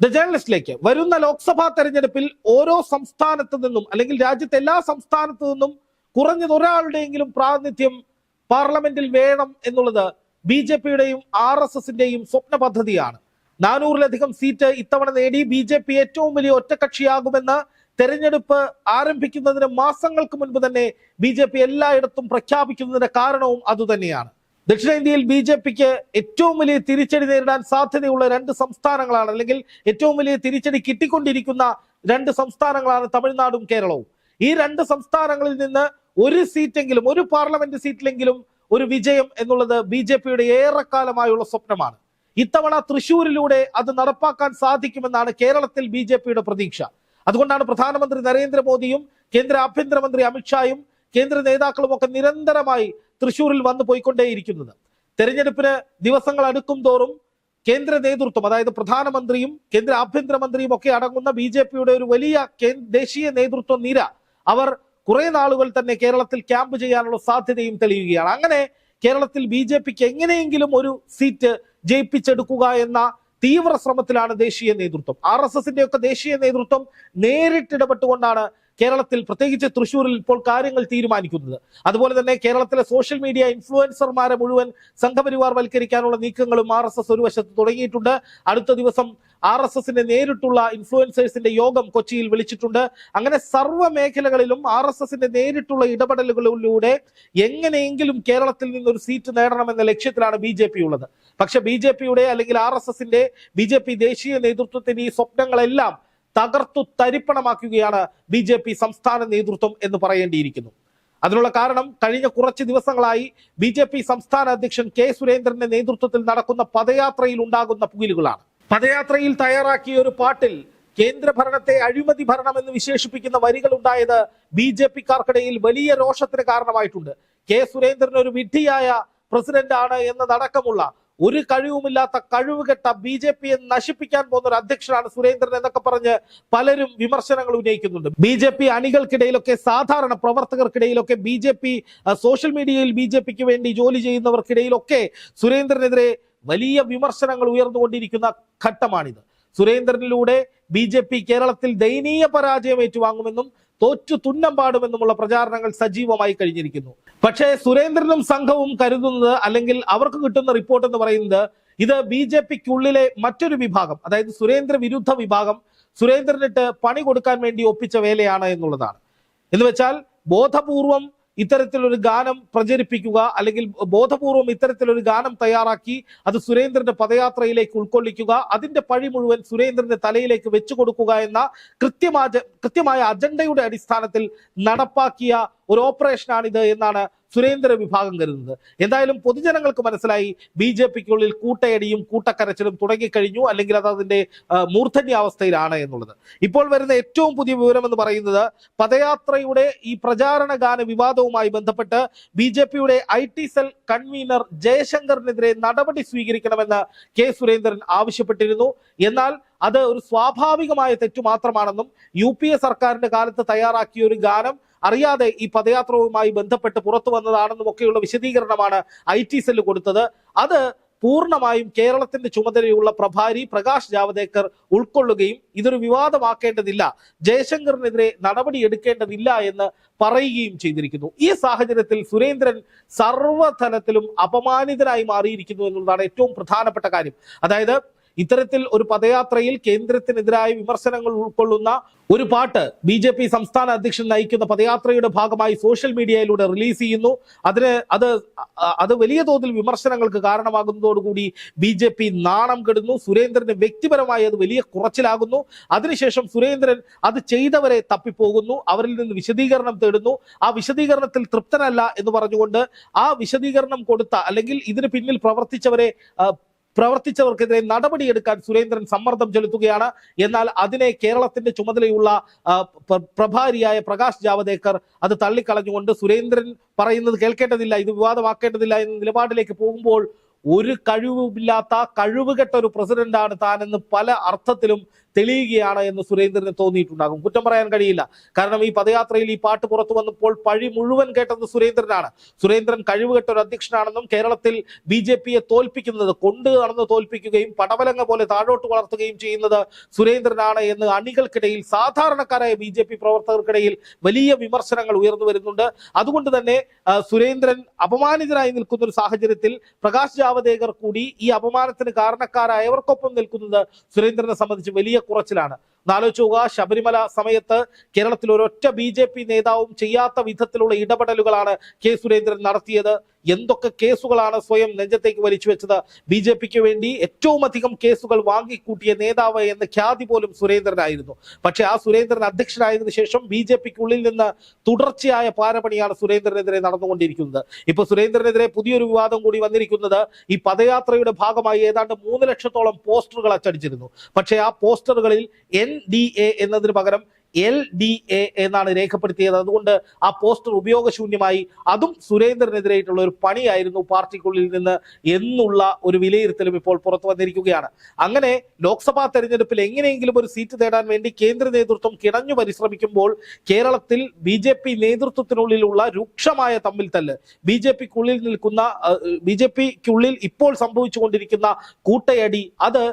The ജേർണലിസ്റ്റിലേക്ക് വരുന്ന ലോക്സഭാ തെരഞ്ഞെടുപ്പിൽ ഓരോ സംസ്ഥാനത്ത് നിന്നും അല്ലെങ്കിൽ രാജ്യത്തെ എല്ലാ സംസ്ഥാനത്തു നിന്നും കുറഞ്ഞത് ഒരാളുടെയെങ്കിലും പ്രാതിനിധ്യം പാർലമെന്റിൽ വേണം എന്നുള്ളത് ബി ജെ പിയുടെയും ആർ എസ് എസിന്റെയും സ്വപ്ന പദ്ധതിയാണ്. നാനൂറിലധികം സീറ്റ് ഇത്തവണ നേടി ബി ജെ പി ഏറ്റവും വലിയ ഒറ്റക്കക്ഷിയാകുമെന്ന് തെരഞ്ഞെടുപ്പ് ആരംഭിക്കുന്നതിന് മാസങ്ങൾക്ക് മുൻപ് തന്നെ ബി ജെ പി എല്ലായിടത്തും പ്രഖ്യാപിക്കുന്നതിന്റെ കാരണവും അതുതന്നെയാണ്. ദക്ഷിണേന്ത്യയിൽ ബി ജെ പിക്ക് ഏറ്റവും വലിയ തിരിച്ചടി നേരിടാൻ സാധ്യതയുള്ള രണ്ട് സംസ്ഥാനങ്ങളാണ് അല്ലെങ്കിൽ ഏറ്റവും വലിയ തിരിച്ചടി കിട്ടിക്കൊണ്ടിരിക്കുന്ന രണ്ട് സംസ്ഥാനങ്ങളാണ് തമിഴ്നാടും കേരളവും. ഈ രണ്ട് സംസ്ഥാനങ്ങളിൽ നിന്ന് ഒരു സീറ്റെങ്കിലും ഒരു പാർലമെന്റ് സീറ്റിലെങ്കിലും ഒരു വിജയം എന്നുള്ളത് ബി ജെ പിയുടെ ഏറെക്കാലമായുള്ള സ്വപ്നമാണ്. ഇത്തവണ തൃശൂരിലൂടെ അത് നടപ്പാക്കാൻ സാധിക്കുമെന്നാണ് കേരളത്തിൽ ബി പ്രതീക്ഷ. അതുകൊണ്ടാണ് പ്രധാനമന്ത്രി നരേന്ദ്രമോദിയും കേന്ദ്ര ആഭ്യന്തരമന്ത്രി അമിത്ഷായും കേന്ദ്ര നേതാക്കളും ഒക്കെ നിരന്തരമായി തൃശൂരിൽ വന്നു പോയിക്കൊണ്ടേയിരിക്കുന്നത്. തെരഞ്ഞെടുപ്പിന് ദിവസങ്ങൾ അടുക്കും തോറും കേന്ദ്ര നേതൃത്വം അതായത് പ്രധാനമന്ത്രിയും കേന്ദ്ര ആഭ്യന്തരമന്ത്രിയും ഒക്കെ അടങ്ങുന്ന ബി ജെ പിയുടെ ഒരു വലിയ ദേശീയ നേതൃത്വ നിര അവർ കുറെ നാളുകൾ തന്നെ കേരളത്തിൽ ക്യാമ്പ് ചെയ്യാനുള്ള സാധ്യതയും തെളിയുകയാണ്. അങ്ങനെ കേരളത്തിൽ ബി ജെ പിക്ക് എങ്ങനെയെങ്കിലും ഒരു സീറ്റ് ജയിപ്പിച്ചെടുക്കുക എന്ന തീവ്ര ശ്രമത്തിലാണ് ദേശീയ നേതൃത്വം. ആർ എസ് എസിന്റെ ഒക്കെ ദേശീയ നേതൃത്വം നേരിട്ടിടപെട്ടുകൊണ്ടാണ് കേരളത്തിൽ പ്രത്യേകിച്ച് തൃശ്ശൂരിൽ ഇപ്പോൾ കാര്യങ്ങൾ തീരുമാനിക്കുന്നത്. അതുപോലെ തന്നെ കേരളത്തിലെ സോഷ്യൽ മീഡിയ ഇൻഫ്ലുവൻസർമാരെ മുഴുവൻ സംഘപരിവാർ വൽക്കരിക്കാനുള്ള നീക്കങ്ങളും ആർ എസ് എസ് ഒരു വശത്ത് തുടങ്ങിയിട്ടുണ്ട്. അടുത്ത ദിവസം ആർ എസ് എസിന്റെ നേരിട്ടുള്ള ഇൻഫ്ലുവൻസേഴ്സിന്റെ യോഗം കൊച്ചിയിൽ വിളിച്ചിട്ടുണ്ട്. അങ്ങനെ സർവ മേഖലകളിലും ആർ എസ് എസിന്റെ നേരിട്ടുള്ള ഇടപെടലുകളിലൂടെ എങ്ങനെയെങ്കിലും കേരളത്തിൽ നിന്നൊരു സീറ്റ് നേടണമെന്ന ലക്ഷ്യത്തിലാണ് ബി ജെ പി ഉള്ളത്. പക്ഷെ ബി ജെ പിയുടെ അല്ലെങ്കിൽ ആർ എസ് എസിന്റെ ബി ജെ പി ദേശീയ നേതൃത്വത്തിന് ഈ സ്വപ്നങ്ങളെല്ലാം തകർത്തു തരിപ്പണമാക്കുകയാണ് ബി ജെ പി സംസ്ഥാന നേതൃത്വം എന്ന് പറയേണ്ടിയിരിക്കുന്നു. അതിനുള്ള കാരണം കഴിഞ്ഞ കുറച്ച് ദിവസങ്ങളായി ബി ജെ പി സംസ്ഥാന അധ്യക്ഷൻ കെ സുരേന്ദ്രന്റെ നേതൃത്വത്തിൽ നടക്കുന്ന പദയാത്രയിൽ ഉണ്ടാകുന്ന പുകിലുകളാണ് പദയാത്രയിൽ തയ്യാറാക്കിയ ഒരു പാട്ടിൽ കേന്ദ്ര ഭരണത്തെ അഴിമതി ഭരണം എന്ന് വിശേഷിപ്പിക്കുന്ന വരികൾ ഉണ്ടായത് ബി ജെ പിക്കാർക്കിടയിൽ വലിയ രോഷത്തിന് കാരണമായിട്ടുണ്ട്. കെ സുരേന്ദ്രൻ ഒരു വിഡ്ഢിയായ പ്രസിഡന്റ് ആണ് എന്നതടക്കമുള്ള ഒരു കഴിവുമില്ലാത്ത കഴിവുകെട്ട ബി ജെ പിയെ നശിപ്പിക്കാൻ പോകുന്ന ഒരു അധ്യക്ഷനാണ് സുരേന്ദ്രൻ എന്നൊക്കെ പറഞ്ഞ് പലരും വിമർശനങ്ങൾ ഉന്നയിക്കുന്നുണ്ട്. ബി ജെ പി അണികൾക്കിടയിലൊക്കെ സാധാരണ പ്രവർത്തകർക്കിടയിലൊക്കെ ബി ജെ പി സോഷ്യൽ മീഡിയയിൽ ബി ജെ പിക്ക് വേണ്ടി ജോലി ചെയ്യുന്നവർക്കിടയിലൊക്കെ സുരേന്ദ്രനെതിരെ വലിയ വിമർശനങ്ങൾ ഉയർന്നുകൊണ്ടിരിക്കുന്ന ഘട്ടമാണിത്. സുരേന്ദ്രനിലൂടെ ബി ജെ പി കേരളത്തിൽ ദയനീയ പരാജയം ഏറ്റുവാങ്ങുമെന്നും തോറ്റു തുന്നം പാടുമെന്നുമുള്ള പ്രചാരണങ്ങൾ സജീവമായി കഴിഞ്ഞിരിക്കുന്നു. പക്ഷേ സുരേന്ദ്രനും സംഘവും കരുതുന്നത് അല്ലെങ്കിൽ അവർക്ക് കിട്ടുന്ന റിപ്പോർട്ട് എന്ന് പറയുന്നത് ഇത് ബി ജെ പിക്കുള്ളിലെ മറ്റൊരു വിഭാഗം അതായത് സുരേന്ദ്ര വിരുദ്ധ വിഭാഗം സുരേന്ദ്രനിട്ട് പണി കൊടുക്കാൻ വേണ്ടി ഒപ്പിച്ച വേലയാണ് എന്നുള്ളതാണ്. എന്ന് വെച്ചാൽ ബോധപൂർവം ഇത്തരത്തിലൊരു ഗാനം പ്രചരിപ്പിക്കുക അല്ലെങ്കിൽ ബോധപൂർവം ഇത്തരത്തിലൊരു ഗാനം തയ്യാറാക്കി അത് സുരേന്ദ്രന്റെ പദയാത്രയിലേക്ക് ഉൾക്കൊള്ളിക്കുക അതിന്റെ പഴി മുഴുവൻ സുരേന്ദ്രന്റെ തലയിലേക്ക് വെച്ചു കൊടുക്കുക എന്ന കൃത്യമായ കൃത്യമായ അജണ്ടയുടെ അടിസ്ഥാനത്തിൽ നടപ്പാക്കിയ ഒരു ഓപ്പറേഷനാണിത് എന്നാണ് സുരേന്ദ്ര വിഭാഗം കരുതുന്നത്. എന്തായാലും പൊതുജനങ്ങൾക്ക് മനസ്സിലായി ബി ജെ പിക്കുള്ളിൽ കൂട്ടയടിയും കൂട്ടക്കരച്ചിലും തുടങ്ങിക്കഴിഞ്ഞു അല്ലെങ്കിൽ അത് അതിന്റെ ആ, മൂർധന്യാവസ്ഥയിലാണ് എന്നുള്ളത്. ഇപ്പോൾ വരുന്ന ഏറ്റവും പുതിയ വിവരം എന്ന് പറയുന്നത് പദയാത്രയുടെ ഈ പ്രചാരണ ഗാന വിവാദവുമായി ബന്ധപ്പെട്ട് ബി ജെ പിയുടെ ഐ ടി സെൽ കൺവീനർ ജയശങ്കറിനെതിരെ നടപടി സ്വീകരിക്കണമെന്ന് കെ സുരേന്ദ്രൻ ആവശ്യപ്പെട്ടിരുന്നു. എന്നാൽ അത് ഒരു സ്വാഭാവികമായ തെറ്റു മാത്രമാണെന്നും യു പി എ സർക്കാരിന്റെ കാലത്ത് തയ്യാറാക്കിയ ഒരു ഗാനം അറിയാതെ ഈ പദയാത്രവുമായി ബന്ധപ്പെട്ട് പുറത്തു വന്നതാണെന്നും ഒക്കെയുള്ള വിശദീകരണമാണ് ഐ ടി സെല്ല് കൊടുത്തത്. അത് പൂർണമായും കേരളത്തിന്റെ ചുമതലയുള്ള പ്രഭാരി പ്രകാശ് ജാവദേക്കർ ഉൾക്കൊള്ളുകയും ഇതൊരു വിവാദമാക്കേണ്ടതില്ല. ജയശങ്കറിനെതിരെ നടപടി എടുക്കേണ്ടതില്ല എന്ന് പറയുകയും ചെയ്തിരിക്കുന്നു. ഈ സാഹചര്യത്തിൽ സുരേന്ദ്രൻ സർവതലത്തിലും അപമാനിതനായി മാറിയിരിക്കുന്നു എന്നുള്ളതാണ് ഏറ്റവും പ്രധാനപ്പെട്ട കാര്യം. അതായത് ഇത്തരത്തിൽ ഒരു പദയാത്രയിൽ കേന്ദ്രത്തിനെതിരായ വിമർശനങ്ങൾ ഉൾക്കൊള്ളുന്ന ഒരു പാട്ട് ബി ജെ പി സംസ്ഥാന അധ്യക്ഷൻ നയിക്കുന്ന പദയാത്രയുടെ ഭാഗമായി സോഷ്യൽ മീഡിയയിലൂടെ റിലീസ് ചെയ്യുന്നു. അതിന് അത് അത് വലിയ തോതിൽ വിമർശനങ്ങൾക്ക് കാരണമാകുന്നതോടുകൂടി ബി ജെ പി നാണം കെടുന്നു. സുരേന്ദ്രന് വ്യക്തിപരമായി അത് വലിയ കുറച്ചിലാകുന്നു. അതിനുശേഷം സുരേന്ദ്രൻ അത് ചെയ്തവരെ തപ്പിപ്പോകുന്നു. അവരിൽ നിന്ന് വിശദീകരണം തേടുന്നു. ആ വിശദീകരണത്തിൽ തൃപ്തനല്ല എന്ന് പറഞ്ഞുകൊണ്ട് ആ വിശദീകരണം കൊടുത്ത അല്ലെങ്കിൽ ഇതിന് പിന്നിൽ പ്രവർത്തിച്ചവരെ പ്രവർത്തിച്ചവർക്കെതിരെ നടപടിയെടുക്കാൻ സുരേന്ദ്രൻ സമ്മർദ്ദം ചെലുത്തുകയാണ്. എന്നാൽ അതിനെ കേരളത്തിന്റെ ചുമതലയുള്ള പ്രഭാരിയായ പ്രകാശ് ജാവദേക്കർ അത് തള്ളിക്കളഞ്ഞുകൊണ്ട് സുരേന്ദ്രൻ പറയുന്നത് കേൾക്കേണ്ടതില്ല ഇത് വിവാദമാക്കേണ്ടതില്ല എന്ന നിലപാടിലേക്ക് പോകുമ്പോൾ ഒരു കഴിവുമില്ലാത്ത കഴിവുകെട്ട ഒരു പ്രസിഡന്റാണ് താനെന്ന് പല അർത്ഥത്തിലും തെളിയുകയാണ് എന്ന് സുരേന്ദ്രന് തോന്നിയിട്ടുണ്ടാകും. കുറ്റം പറയാൻ കഴിയില്ല. കാരണം ഈ പദയാത്രയിൽ ഈ പാട്ട് പുറത്തു വന്നപ്പോൾ പഴി മുഴുവൻ കേട്ടത് സുരേന്ദ്രനാണ്. സുരേന്ദ്രൻ കഴിവുകെട്ട ഒരു അധ്യക്ഷനാണെന്നും കേരളത്തിൽ ബി ജെ പിയെ തോൽപ്പിക്കുന്നത് കൊണ്ട് നടന്ന് തോൽപ്പിക്കുകയും പടവലങ്ങ പോലെ താഴോട്ട് വളർത്തുകയും ചെയ്യുന്നത് സുരേന്ദ്രനാണ് എന്ന് അണികൾക്കിടയിൽ സാധാരണക്കാരായ ബി ജെ പി പ്രവർത്തകർക്കിടയിൽ വലിയ വിമർശനങ്ങൾ ഉയർന്നു വരുന്നുണ്ട്. അതുകൊണ്ട് തന്നെ സുരേന്ദ്രൻ അപമാനിതനായി നിൽക്കുന്ന ഒരു സാഹചര്യത്തിൽ പ്രകാശ് ജാവദേക്കർ കൂടി ഈ അപമാനത്തിന് കാരണക്കാരായവർക്കൊപ്പം നിൽക്കുന്നത് സുരേന്ദ്രനെ സംബന്ധിച്ച് വലിയ കുറച്ചിലാണ്. നോക്കുക ശബരിമല സമയത്ത് കേരളത്തിൽ ഒരൊറ്റ ബി നേതാവും ചെയ്യാത്ത വിധത്തിലുള്ള ഇടപെടലുകളാണ് കെ സുരേന്ദ്രൻ നടത്തിയത്. എന്തൊക്കെ കേസുകളാണ് സ്വയം നെഞ്ചത്തേക്ക് വലിച്ചു വെച്ചത്? ബി ജെ പിക്ക് വേണ്ടി ഏറ്റവും അധികം കേസുകൾ വാങ്ങിക്കൂട്ടിയ നേതാവ് എന്ന ഖ്യാതി പോലും സുരേന്ദ്രനായിരുന്നു. പക്ഷെ ആ സുരേന്ദ്രൻ അധ്യക്ഷനായതിനു ശേഷം ബി ജെ പിക്കുള്ളിൽ നിന്ന് തുടർച്ചയായ പാരപണിയാണ് സുരേന്ദ്രനെതിരെ നടന്നുകൊണ്ടിരിക്കുന്നത്. ഇപ്പൊ സുരേന്ദ്രനെതിരെ പുതിയൊരു വിവാദം കൂടി വന്നിരിക്കുന്നത് ഈ പദയാത്രയുടെ ഭാഗമായി ഏതാണ്ട് മൂന്ന് ലക്ഷത്തോളം പോസ്റ്ററുകൾ അച്ചടിച്ചിരുന്നു. പക്ഷേ ആ പോസ്റ്ററുകളിൽ എൻ ഡി എ എന്നതിന് പകരം എൽ ഡി എ എന്നാണ് രേഖപ്പെടുത്തിയത്. അതുകൊണ്ട് ആ പോസ്റ്റർ ഉപയോഗശൂന്യമായി. അതും സുരേന്ദ്രനെതിരായിട്ടുള്ള ഒരു പണിയായിരുന്നു പാർട്ടിക്കുള്ളിൽ നിന്ന് എന്നുള്ള ഒരു വിലയിരുത്തലും ഇപ്പോൾ പുറത്തു വന്നിരിക്കുകയാണ്. അങ്ങനെ ലോക്സഭാ തെരഞ്ഞെടുപ്പിൽ എങ്ങനെയെങ്കിലും ഒരു സീറ്റ് നേടാൻ വേണ്ടി കേന്ദ്ര നേതൃത്വം കിണഞ്ഞു പരിശ്രമിക്കുമ്പോൾ കേരളത്തിൽ ബി ജെ പി നേതൃത്വത്തിനുള്ളിലുള്ള രൂക്ഷമായ തമ്മിൽ തല്ല് ബി ജെ പിക്കുള്ളിൽ നിൽക്കുന്ന ബി ജെ പിക്കുള്ളിൽ ഇപ്പോൾ സംഭവിച്ചുകൊണ്ടിരിക്കുന്ന കൂട്ടയടി അത്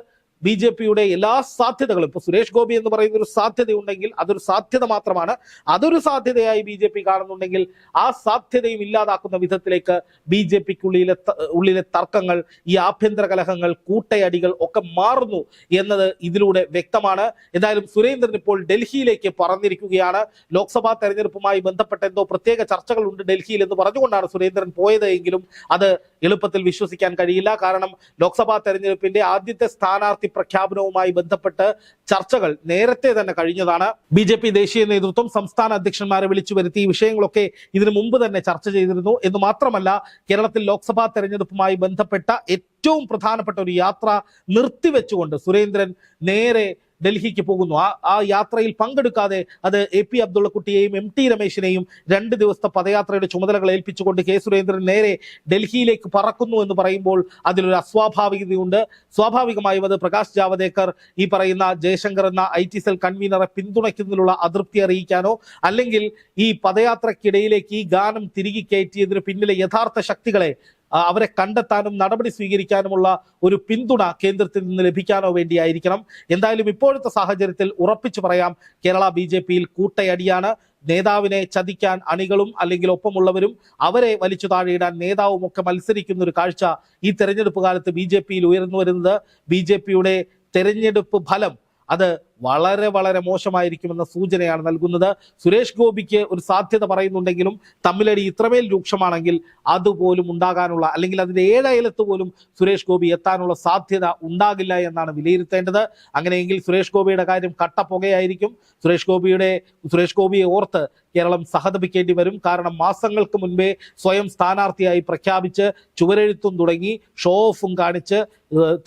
ബി ജെ പിയുടെ എല്ലാ സാധ്യതകളും ഇപ്പൊ സുരേഷ് ഗോപി എന്ന് പറയുന്ന ഒരു സാധ്യതയുണ്ടെങ്കിൽ അതൊരു സാധ്യത മാത്രമാണ്. അതൊരു സാധ്യതയായി ബി ജെ പി കാണുന്നുണ്ടെങ്കിൽ ആ സാധ്യതയും ഇല്ലാതാക്കുന്ന വിധത്തിലേക്ക് ബി ജെ പിക്കുള്ളിലെ ഉള്ളിലെ തർക്കങ്ങൾ ഈ ആഭ്യന്തര കലഹങ്ങൾ കൂട്ടയടികൾ ഒക്കെ മാറുന്നു എന്നത് ഇതിലൂടെ വ്യക്തമാണ്. എന്തായാലും സുരേന്ദ്രൻ ഇപ്പോൾ ഡൽഹിയിലേക്ക് പറഞ്ഞിരിക്കുകയാണ് ലോക്സഭാ തെരഞ്ഞെടുപ്പുമായി ബന്ധപ്പെട്ട എന്തോ പ്രത്യേക ചർച്ചകളുണ്ട് ഡൽഹിയിൽ എന്ന് പറഞ്ഞുകൊണ്ടാണ് സുരേന്ദ്രൻ പോയത് എങ്കിലും അത് എളുപ്പത്തിൽ വിശ്വസിക്കാൻ കഴിയില്ല. കാരണം ലോക്സഭാ തെരഞ്ഞെടുപ്പിന്റെ ആദ്യത്തെ സ്ഥാനാർത്ഥി പ്രഖ്യാപനവുമായി ബന്ധപ്പെട്ട് ചർച്ചകൾ നേരത്തെ തന്നെ കഴിഞ്ഞതാണ്. ബി ജെ പി ദേശീയ നേതൃത്വം സംസ്ഥാന അധ്യക്ഷന്മാരെ വിളിച്ചു വരുത്തി ഈ വിഷയങ്ങളൊക്കെ ഇതിനു മുമ്പ് തന്നെ ചർച്ച ചെയ്തിരുന്നു. എന്ന് മാത്രമല്ല കേരളത്തിൽ ലോക്സഭാ തെരഞ്ഞെടുപ്പുമായി ബന്ധപ്പെട്ട ഏറ്റവും പ്രധാനപ്പെട്ട ഒരു യാത്ര നിർത്തിവെച്ചുകൊണ്ട് സുരേന്ദ്രൻ നേരെ ഡൽഹിക്ക് പോകുന്നു. ആ ആ യാത്രയിൽ പങ്കെടുക്കാതെ അത് എ പി അബ്ദുള്ളക്കുട്ടിയെയും എം ടി രമേശിനെയും രണ്ട് ദിവസത്തെ പദയാത്രയുടെ ചുമതലകൾ ഏൽപ്പിച്ചുകൊണ്ട് കെ സുരേന്ദ്രൻ നേരെ ഡൽഹിയിലേക്ക് പറക്കുന്നു എന്ന് പറയുമ്പോൾ അതിലൊരു അസ്വാഭാവികതയുണ്ട്. സ്വാഭാവികമായും അത് പ്രകാശ് ജാവദേക്കർ ഈ പറയുന്ന ജയശങ്കർ എന്ന ഐ ടി സെൽ കൺവീനറെ പിന്തുണയ്ക്കുന്നതിലുള്ള അതൃപ്തി അറിയിക്കാനോ അല്ലെങ്കിൽ ഈ പദയാത്രക്കിടയിലേക്ക് ഈ ഗാനം തിരികെ കയറ്റിയതിന് പിന്നിലെ യഥാർത്ഥ ശക്തികളെ അവരെ കണ്ടെത്താനും നടപടി സ്വീകരിക്കാനുമുള്ള ഒരു പിന്തുണ കേന്ദ്രത്തിൽ നിന്ന് ലഭിക്കാനോ വേണ്ടിയായിരിക്കണം. എന്തായാലും ഇപ്പോഴത്തെ സാഹചര്യത്തിൽ ഉറപ്പിച്ചു പറയാം കേരള ബി ജെ പിയിൽ കൂട്ടയടിയാണ്. നേതാവിനെ ചതിക്കാൻ അണികളും അല്ലെങ്കിൽ ഒപ്പമുള്ളവരും അവരെ വലിച്ചു താഴെയിടാൻ നേതാവും ഒക്കെ മത്സരിക്കുന്ന ഒരു കാഴ്ച ഈ തെരഞ്ഞെടുപ്പ് കാലത്ത് ബി ജെ പിയിൽ ഉയർന്നു വരുന്നത്. ബി ജെ പിയുടെ തെരഞ്ഞെടുപ്പ് ഫലം അത് വളരെ വളരെ മോശമായിരിക്കുമെന്ന സൂചനയാണ് നൽകുന്നത്. സുരേഷ് ഗോപിക്ക് ഒരു സാധ്യത പറയുന്നുണ്ടെങ്കിലും തമ്മിലടി ഇത്രമേൽ രൂക്ഷമാണെങ്കിൽ അതുപോലും ഉണ്ടാകാനുള്ള അല്ലെങ്കിൽ അതിന്റെ ഏഴയലത്ത് പോലും സുരേഷ് ഗോപി എത്താനുള്ള സാധ്യത ഉണ്ടാകില്ല എന്നാണ് വിലയിരുത്തേണ്ടത്. അങ്ങനെയെങ്കിൽ സുരേഷ് ഗോപിയുടെ കാര്യം കട്ടപ്പുകയായിരിക്കും. സുരേഷ് ഗോപിയുടെ സുരേഷ് ഗോപിയെ ഓർത്ത് കേരളം സഹതപിക്കേണ്ടി വരും. കാരണം മാസങ്ങൾക്ക് മുൻപേ സ്വയം സ്ഥാനാർത്ഥിയായി പ്രഖ്യാപിച്ച് ചുവരെഴുത്തും തുടങ്ങി ഷോ ഓഫും കാണിച്ച്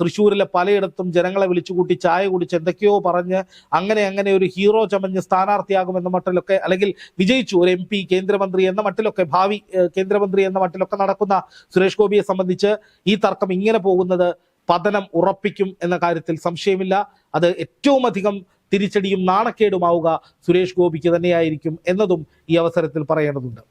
തൃശ്ശൂരിലെ പലയിടത്തും ജനങ്ങളെ വിളിച്ചുകൂട്ടി ചായ കുടിച്ച് എന്തൊക്കെയോ പറഞ്ഞ് അങ്ങനെ അങ്ങനെ ഒരു ഹീറോ ചമഞ്ഞ് സ്ഥാനാർത്ഥിയാകുമെന്ന മട്ടിലൊക്കെ അല്ലെങ്കിൽ വിജയിച്ചു ഒരു എം പി കേന്ദ്രമന്ത്രി എന്ന മട്ടിലൊക്കെ ഭാവി കേന്ദ്രമന്ത്രി എന്ന മട്ടിലൊക്കെ നടക്കുന്ന സുരേഷ് ഗോപിയെ സംബന്ധിച്ച് ഈ തർക്കം ഇങ്ങനെ പോകുന്നത് പതനം ഉറപ്പിക്കും എന്ന കാര്യത്തിൽ സംശയമില്ല. അത് ഏറ്റവും അധികം തിരിച്ചടിയും നാണക്കേടുമാവുക സുരേഷ് ഗോപിക്ക് തന്നെയായിരിക്കും എന്നതും ഈ അവസരത്തിൽ പറയേണ്ടതുണ്ട്.